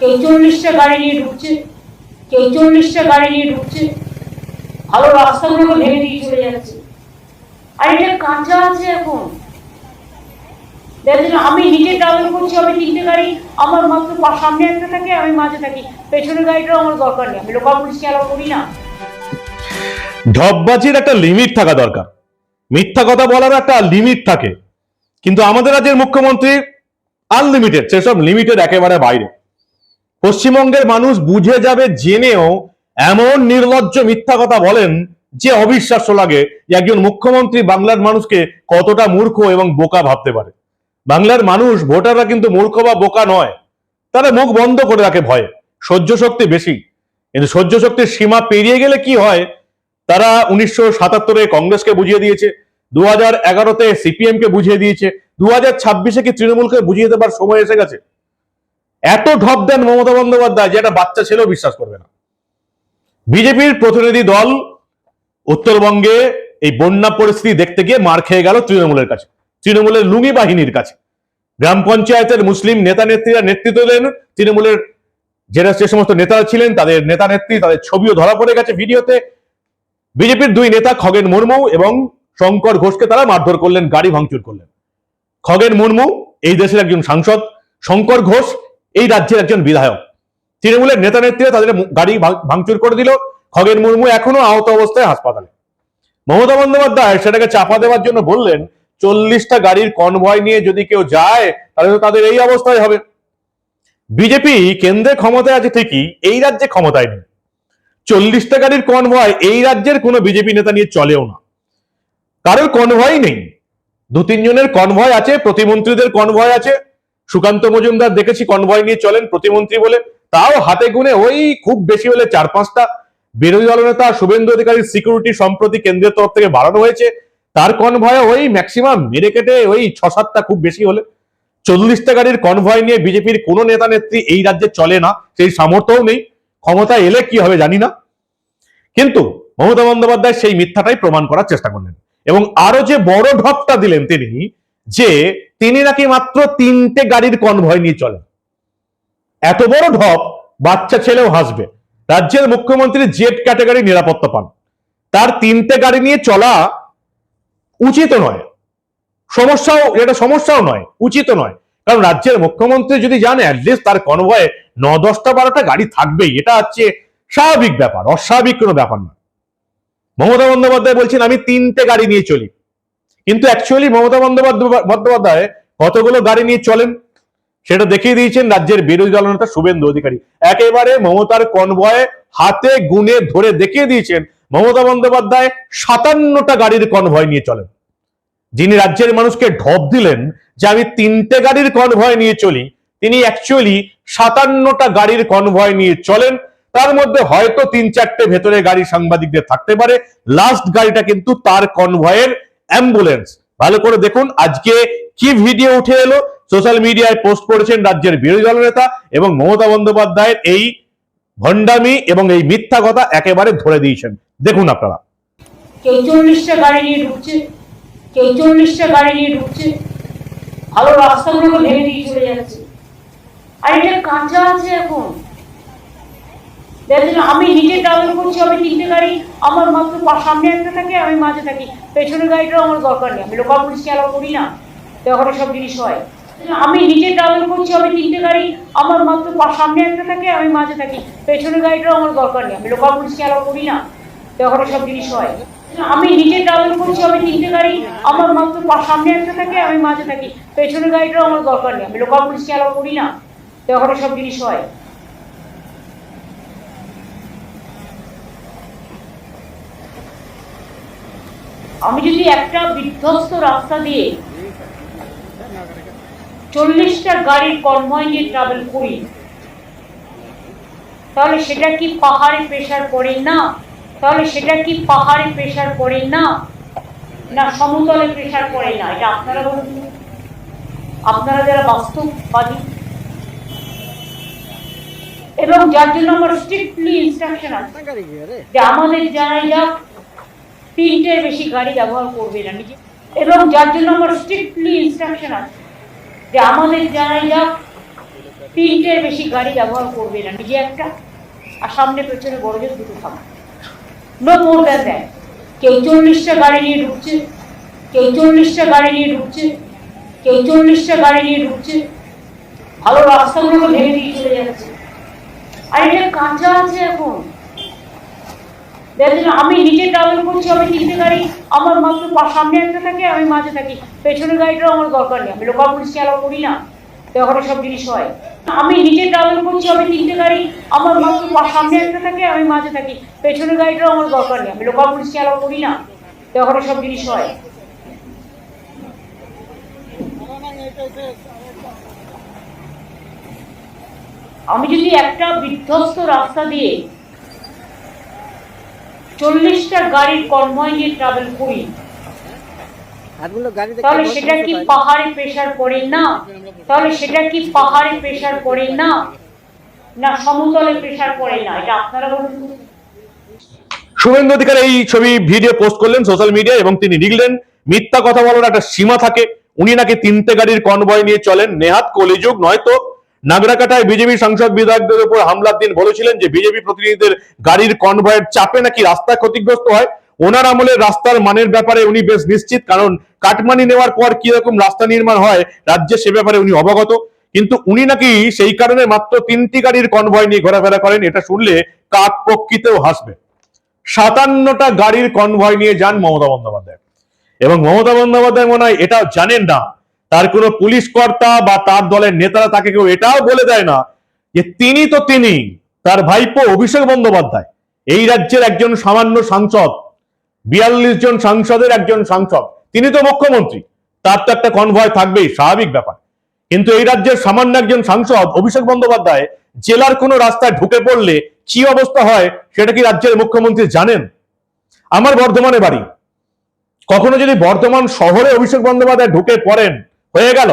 কেউ চল্লিশটা গাড়ি নিয়ে ঢুকছে, কেউ চল্লিশটা গাড়ি নিয়ে ঢুকছে। ভালো রাস্তাগুলোকে ভেঙে দিয়ে চলে যাচ্ছে। আর এটা কাঁচা আছে এখন। দেখেন আমি নিজে ট্রাভেল করছি, আমি তিনটে গাড়ি, আমার মাত্র সামনে একটা থাকে, আমি মাঝে থাকি। পেছনের গাড়িটাও আমার দরকার নেই, আমি লোকাল পুলিশকে অ্যালাউ করি না। ঢপবাজির একটা লিমিট থাকা দরকার। মিথ্যা কথা বলার একটা লিমিট থাকে। কিন্তু আমাদের রাজ্যের মুখ্যমন্ত্রী আনলিমিটেড সেসব লিমিটের একেবারে বাইরে। পশ্চিমবঙ্গের মানুষ বুঝে যাবে, জেনেও এমন নির্লজ্জ মিথ্যা কথা বলেন যে অবিশ্বাস্য লাগে যে একজন মুখ্যমন্ত্রী বাংলার মানুষকে কতটা মূর্খ এবং বোকা ভাবতে পারে। বাংলার মানুষ, ভোটাররা কিন্তু মূর্খ বা বোকা নয়। তারা মুখ বন্ধ করে রাখে ভয়ে, সহ্য শক্তি বেশি। কিন্তু সহ্য শক্তির সীমা পেরিয়ে গেলে কি হয়? তারা উনিশশো সাতাত্তরে কংগ্রেসকে বুঝিয়ে দিয়েছে দু হাজার এগারোতে সিপিএম কে বুঝিয়ে দিয়েছে দু হাজার ছাব্বিশে কি তৃণমূলকে বুঝিয়ে দেবার সময় এসে গেছে? এত ঢপ দেন মমতা বন্দ্যোপাধ্যায় যেটা বাচ্চা ছেলেও বিশ্বাস করবে না। বিজেপির প্রতিনিধি দল উত্তরবঙ্গে এই বন্যা পরিস্থিতি দেখতে গিয়ে মার খেয়ে গেল তৃণমূলের কাছে, তৃণমূলের লুঙ্গি বাহিনীর কাছে। গ্রাম পঞ্চায়েতের মুসলিম নেতা নেত্রীরা নেতৃত্ব দেন, তৃণমূলের যারা যে সমস্ত নেতারা ছিলেন, তাদের নেতা নেত্রী তাদের ছবিও ধরা পড়ে গেছে ভিডিওতে। বিজেপির দুই নেতা খগেন মুর্মু এবং শঙ্কর ঘোষকে তারা মারধর করলেন, গাড়ি ভাঙচুর করলেন। খগেন মুর্মু, এই দেশের একজন সাংসদ, শঙ্কর ঘোষ এই রাজ্যের একজন বিধায়ক। তৃণমূলের নেতা নেত্রীরা তাদের গাড়ি ভাঙ- ভাঙচুর করে দিল। খগেন মুর্মু এখনও আহত অবস্থায় হাসপাতালে। মমতা বন্দ্যোপাধ্যায় সেটাকে চাপা দেওয়ার জন্য বললেন, চল্লিশটা গাড়ির কনভয় নিয়ে যদি কেউ যায়, তাহলে তো তাদের এই অবস্থায় হবে। বিজেপি কেন্দ্রে ক্ষমতায় আছে ঠিকই, এই রাজ্যে ক্ষমতায় নেই। চল্লিশটা গাড়ির কনভয় এই রাজ্যের কোনো বিজেপি নেতা নিয়ে চলেও না। কারোর কনভয় নেই। দু তিনজনের কনভয় আছে, প্রতিমন্ত্রীদের কনভয় আছে সুকান্ত মজুমদার দেখেছি কনভয় নিয়ে চলেন প্রতিমন্ত্রী বলে। তাও হাতে গুনে ওই খুব বেশি হলে চার পাঁচটা। বিরোধী দলনেতা শুভেন্দু অধিকারীর সিকিউরিটি সম্প্রতি কেন্দ্রের তরফ থেকে বাড়ানো হয়েছে। তার কনভয় ওই ম্যাক্সিমাম মেরে কেটে ওই ছ সাতটা খুব বেশি হলে। চল্লিশটা গাড়ির কনভয় নিয়ে বিজেপির কোনো নেতা নেত্রী এই রাজ্যে চলে না, সেই সামর্থ্যও নেই। ক্ষমতা এলে কি হবে জানি না। কিন্তু মমতা বন্দ্যোপাধ্যায় সেই মিথ্যাটাই প্রমাণ করার চেষ্টা করলেন। এবং আরও যে বড় ঢপটা দিলেন তিনি যে তিনি নাকি মাত্র তিনটে গাড়ির কনভয় নিয়ে চলেন। এত বড় ঢপ, বাচ্চা ছেলেও হাসবে। রাজ্যের মুখ্যমন্ত্রী জেড ক্যাটাগরি নিরাপত্তা পান। তার তিনটে গাড়ি নিয়ে চলা উচিত নয়। সমস্যাও, এটা সমস্যাও নয়, উচিত নয়। কারণ রাজ্যের মুখ্যমন্ত্রী যদি জানে অ্যাটলিস্ট তার কনভয়ে ন দশটা বারোটা গাড়ি থাকবেই। এটা হচ্ছে স্বাভাবিক ব্যাপার, অস্বাভাবিক কোনো ব্যাপার না মমতা বন্দ্যোপাধ্যায় বলছেন, আমি তিনটে গাড়ি নিয়ে চলি। কিন্তু অ্যাকচুয়ালি মমতা বন্দ্যোপাধ্যায় কতগুলো গাড়ি নিয়ে চলেন? সেটা দেখিয়ে দিয়েছেন রাজ্যের বিরোধী দলনেতা শুভেন্দু অধিকারী। একেবারে মমতার কনভয়ে হাতে গুনে ধরে দেখিয়ে দিয়েছেন মমতা বন্দ্যোপাধ্যায় সাতান্নটা গাড়ির কনভয় নিয়ে চলেন। যিনি রাজ্যের মানুষকে ঢপ দিলেন যে আমি তিনটে গাড়ির কনভয় নিয়ে চলি, তিনি অ্যাকচুয়ালি সাতান্নটা গাড়ির কনভয় নিয়ে চলেন। তার মধ্যে হয়তো তিন চারটে ভেতরে গাড়ি সাংবাদিকদের থাকতে পারে। লাস্ট গাড়িটা কিন্তু তার কনভয়ের অ্যাম্বুলেন্স ভালো করে দেখুন, আজকে কি ভিডিও উঠে এলো? সোশ্যাল মিডিয়ায় পোস্ট করেছেন রাজ্যের বিরোধী দলনেতা এবং মমতা বন্দ্যোপাধ্যায়ের এই ভণ্ডামি এবং এই মিথ্যা কথা একেবারে ধরে দিয়েছেন। দেখুন আপনারা। কেউ চল্লিশটা গাড়ি নিয়ে ঢুকছে, কেউ চল্লিশটা গাড়ি নিয়ে ঢুকছে ভেঙে দিয়ে চলে যাচ্ছে। আর এটা কাঁচা আছে এখন। আমি নিজে ট্রাভেল করছি, আমি তিনটে গাড়ি, আমার মাত্র সামনে একটা থাকে, আমি মাঝে থাকি। পেছনের গাড়িটাও আমার দরকার নেই, আমি লোকাল পুলিশকে অ্যালাউ করি না তো ওখানে সব জিনিস হয়। আমি নিজে ট্রাভেল করছি, আমি তিনটে গাড়ি, আমার মাত্র সামনে একটা থাকে, আমি মাঝে থাকি। পেছনের গাড়িটাও আমার দরকার নেই, আমি লোকাল পুলিশকে অ্যালাউ করি না তো ওখানে সব জিনিস হয়। আমি নিজে ট্রাভেল করছি, আমি তিনটে গাড়ি, আমার মাত্র সামনে একটা থাকে, আমি মাঝে থাকি। পেছনের গাড়িটাও আমার দরকার নেই, আমি লোকাল পুলিশকে অ্যালাউ করি না তো ওখানে সব জিনিস হয়। আমি যদি একটা বিধ্বস্ত রাস্তা দিয়ে চল্লিশটা গাড়ির কনভয় নিয়ে ট্রাভেল করি, তাহলে সেটা কি পাহাড়ে প্রেশার পড়ে না? তাহলে সেটা কি পাহাড়ে প্রেশার পড়ে না? না, সমতলে প্রেশার পড়ে না? এটা আপনারা বলুন। আপনারা যারা বাস্তববাদী। এবং যার জন্য আমার স্ট্রিক্টলি ইনস্ট্রাকশন আছে, যে আমাদের জানাই যাক তিনটের বেশি গাড়ি ব্যবহার করবে না, নিজে এবং যার জন্য আমার স্ট্রিক্টলি ইনস্ট্রাকশন আছে, যে আমাদের জানাই যাক তিনটের বেশি গাড়ি ব্যবহার করবে না, নিজে একটা, আর সামনে পেছনে বড় জোর দুটো থাকবে নো মোর দ্যান দ্যাট কেউ চল্লিশটা গাড়ি নিয়ে ঢুকছে, কেউ চল্লিশটা গাড়ি নিয়ে ঢুকছে, কেউ চল্লিশটা গাড়ি নিয়ে ঢুকছে, ভালো রাস্তাগুলোকে ভেঙে দিয়ে চলে যাচ্ছে। আর এটা কাঁচা আছে এখন। আমি নিজে ট্রাভেল করছি, আমি তিনটে গাড়ি আমার মাত্র সামনে একটা থাকে, আমি মাঝে থাকি। পেছনের গাড়িটাও আমার দরকার নেই, আমি লোকাল পুলিশকে অ্যালাউ করি না। তো ওখানে সব জিনিস হয়। আমি নিজে ট্রাভেল করছি, আমি তিনটে গাড়ি আমার মাত্র সামনে একটা থাকে, আমি মাঝে থাকি। পেছনের গাড়িটাও আমার দরকার নেই, আমি লোকাল পুলিশকে অ্যালাউ করি না। তো ওখানে সব জিনিস হয়। আমি যদি একটা বিধ্বস্ত রাস্তা দিয়ে চল্লিশটা গাড়ির কনভয় নিয়ে ট্রাভেল করি। তাহলে সেটা কি পাহাড়ে প্রেশার পড়ে না? তাহলে সেটা কি পাহাড়ে প্রেশার পড়ে না? না সমতলে প্রেশার পড়ে না? এটা আপনারা বলুন শুভেন্দু অধিকার এই ছবি ভিডিও পোস্ট করলেন সোশ্যাল মিডিয়া এবং তিনি লিখলেন মিথ্যা কথা বলার একটা সীমা থাকে। উনি নাকি তিনটে গাড়ির কনভয় নিয়ে চলেন। নেহাত কলিযুগ নয়তো নাগরাকাটায় বিজেপি সাংসদ বিধায়কদের উপর হামলার দিন বলেছিলেন যে বিজেপি প্রতিনিধিদের গাড়ির কনভয়ের চাপে নাকি রাস্তা ক্ষতিগ্রস্ত হয়। ওনার আমলে রাস্তার মানের ব্যাপারে উনি বেশ নিশ্চিত, কারণ কাটমানি নেওয়ার পর কি রকম রাস্তা নির্মাণ হয় রাজ্যে সে ব্যাপারে উনি অবগত। কিন্তু উনি নাকি সেই কারণে মাত্র তিনটি গাড়ির কনভয় নিয়ে ঘোরাফেরা করেন, এটা শুনলে কাক পক্ষিতেও হাসবে। সাতান্নটা গাড়ির কনভয় নিয়ে যান মমতা বন্দ্যোপাধ্যায়। এবং মমতা বন্দ্যোপাধ্যায় মনে হয় এটাও জানেন না। তার কোনো পুলিশ কর্তা বা তার দলের নেতারা তাকে কেউ এটাও বলে দেয় না যে তিনি তো তিনি, তার ভাইপো অভিষেক বন্দ্যোপাধ্যায়। এই রাজ্যের একজন সামান্য সাংসদ, বিয়াল্লিশ জন সাংসদের একজন সাংসদ, তিনি তো মুখ্যমন্ত্রী, তার তো একটা কনভয় থাকবেই, স্বাভাবিক ব্যাপার। কিন্তু এই রাজ্যের সামান্য একজন সাংসদ অভিষেক বন্দ্যোপাধ্যায় জেলার কোনো রাস্তায় ঢুকে পড়লে কি অবস্থা হয় সেটা কি রাজ্যের মুখ্যমন্ত্রী জানেন? আমার বর্ধমানে বাড়ি। কখনো যদি বর্ধমান শহরে অভিষেক বন্দ্যোপাধ্যায় ঢুকে পড়েন হয়ে গেল।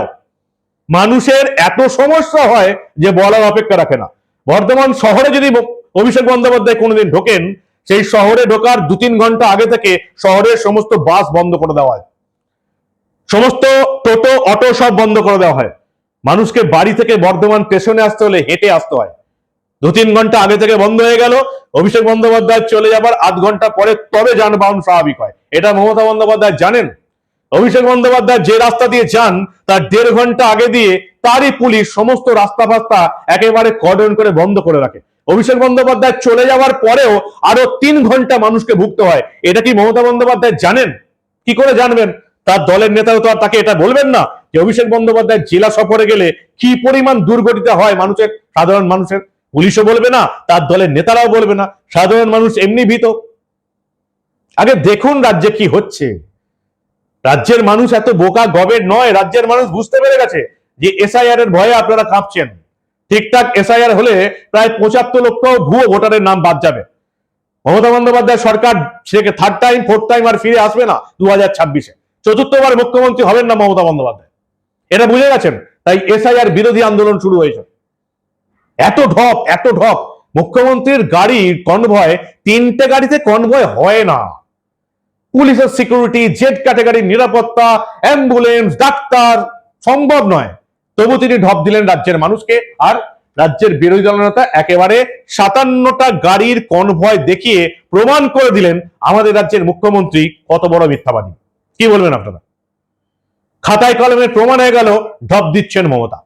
মানুষের এত সমস্যা হয় যে বলার অপেক্ষা রাখে না। বর্ধমান শহরে যদি অভিষেক বন্দ্যোপাধ্যায় কোনোদিন ঢোকেন, সেই শহরে ঢোকার দু তিন ঘণ্টা আগে থেকে শহরের সমস্ত বাস বন্ধ করে দেওয়া হয়। সমস্ত টোটো, অটো সব বন্ধ করে দেওয়া হয়। মানুষকে বাড়ি থেকে বর্ধমান স্টেশনে আসতে হলে হেঁটে আসতে হয়। দু তিন ঘণ্টা আগে থেকে বন্ধ হয়ে গেল, অভিষেক বন্দ্যোপাধ্যায় চলে যাবার আধ ঘণ্টা পরে তবে যানবাহন স্বাভাবিক হয়। এটা মমতা বন্দ্যোপাধ্যায় জানেন? অভিষেক বন্দ্যোপাধ্যায় যে রাস্তা দিয়ে যান, তার দেড় ঘণ্টা আগে দিয়ে তারই পুলিশ সমস্ত রাস্তা ফাস্তা একেবারে কর্ডন করে বন্ধ করে রাখে। অভিষেক বন্দ্যোপাধ্যায় চলে যাওয়ার পরেও আরও তিন ঘণ্টা মানুষকে ভুগতে হয়। এটা কি মমতা বন্দ্যোপাধ্যায় জানেন? কি করে জানবেন? তার দলের নেতারা তো আর তাকে এটা বলবেন না যে অভিষেক বন্দ্যোপাধ্যায় জেলা সফরে গেলে কি পরিমাণ দুর্ঘটিত হয় মানুষের? সাধারণ মানুষের। পুলিশও বলবে না, তার দলের নেতারাও বলবে না। সাধারণ মানুষ এমনি ভীত। আগে দেখুন রাজ্যে কি হচ্ছে। রাজ্যের মানুষ এত বোকা গবের নয়, রাজ্যের মানুষ বুঝতে পেরে গেছে যে এসআইআর এর ভয়ে আপনারা কাঁপছেন। ঠিকঠাক এসআইআর হলে প্রায় পঁচাত্তর লক্ষ ভুয়ো ভোটারের নাম বাদ যাবে। মমতা বন্দ্যোপাধ্যায় সরকার সেকে থার্ড টাইম ফোর্থ টাইম আর ফিরে আসবে না দু হাজার ছাব্বিশে? চতুর্থবার মুখ্যমন্ত্রী হবেন না মমতা বন্দ্যোপাধ্যায়। এটা বুঝে গেছেন? তাই এসআইআর বিরোধী আন্দোলন শুরু হয়েছে। এত ঢপ এত ঢপ। মুখ্যমন্ত্রীর গাড়ির কনভয় তিনটে গাড়িতে কনভয় হয় না। পুলিশের সিকিউরিটি জেড ক্যাটাগরির নিরাপত্তা অ্যাম্বুলেন্স ডাক্তার, সম্ভব নয়। তবু তিনি ঢপ দিলেন রাজ্যের মানুষকে, আর রাজ্যের বিরোধী দল নেতা একেবারে সাতান্নটা গাড়ির কনভয় দেখিয়ে প্রমাণ করে দিলেন আমাদের রাজ্যের মুখ্যমন্ত্রী কত বড় মিথ্যাবাদী। কি বলবেন আপনারা? খাতায় কলমে প্রমাণ হয়ে গেল, ঢপ দিচ্ছেন মমতা।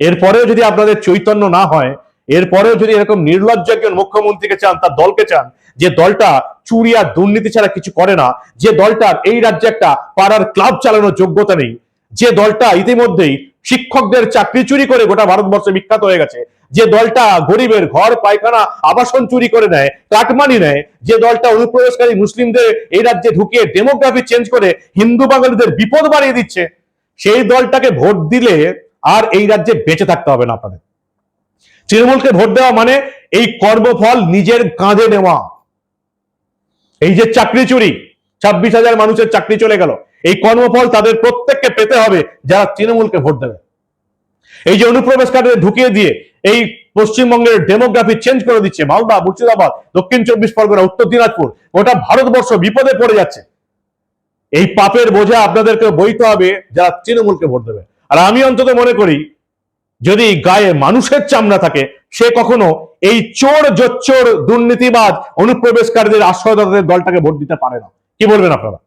এরপরেও যদি আপনাদের চৈতন্য না হয়, এরপরেও যদি এরকম নির্লজ্জ একজন মুখ্যমন্ত্রীকে চান, তার দলকে চান যে দলটা চুরি আর দুর্নীতি ছাড়া কিছু করে না, যে দলটার এই রাজ্যে একটা পাড়ার ক্লাব চালানোর যোগ্যতা নেই, যে দলটা ইতিমধ্যেই শিক্ষকদের চাকরি চুরি করে গোটা ভারতবর্ষে বিখ্যাত হয়ে গেছে, যে দলটা গরিবের ঘর, পায়খানা, আবাসন চুরি করে নেয়, কাটমানি নেয়, যে দলটা অনুপ্রবেশকারী মুসলিমদের এই রাজ্যে ঢুকিয়ে ডেমোগ্রাফি চেঞ্জ করে হিন্দু বাঙালিদের বিপদ বাড়িয়ে দিচ্ছে, সেই দলটাকে ভোট দিলে আর এই রাজ্যে বেঁচে থাকতে হবে না আপনাদের। তৃণমূলকে ভোট দেওয়া মানে এই কর্মফল নিজের কাঁধে নেওয়া। এই যে চাকরি চুরি, ছাব্বিশ হাজার মানুষের চাকরি চলে গেল, এই কর্মফল তাদের প্রত্যেককে পেতে হবে যারা তৃণমূলকে ভোট দেবে। এই যে অনুপ্রবেশ অনুপ্রবেশকারীদের ঢুকিয়ে দিয়ে এই পশ্চিমবঙ্গের ডেমোগ্রাফি চেঞ্জ করে দিচ্ছে মালদা, মুর্শিদাবাদ, দক্ষিণ চব্বিশ পরগনা, উত্তর দিনাজপুর, গোটা ভারতবর্ষ বিপদে পড়ে যাচ্ছে। এই পাপের বোঝা আপনাদেরকে বইতে হবে যারা তৃণমূলকে ভোট দেবে। আর আমি অন্তত মনে করি, যদি গায়ে মানুষের চামড়া থাকে, সে কখনো এই চোর জোচ্চোর দুর্নীতিবাদ অনুপ্রবেশকারীদের আশ্রয়দাতাদের দলটাকে ভোট দিতে পারে না। কি বলবেন আপনারা?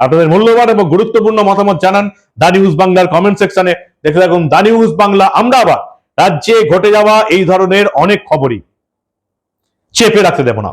আপনাদের মূল্যবান এবং গুরুত্বপূর্ণ মতামত জানান দা নিউজ বাংলার কমেন্ট সেকশনে দেখে থাকুন দা নিউজ বাংলা, আমরা আবার রাজ্যে ঘটে যাওয়া এই ধরনের অনেক খবরই। চেপে রাখতে দেব না।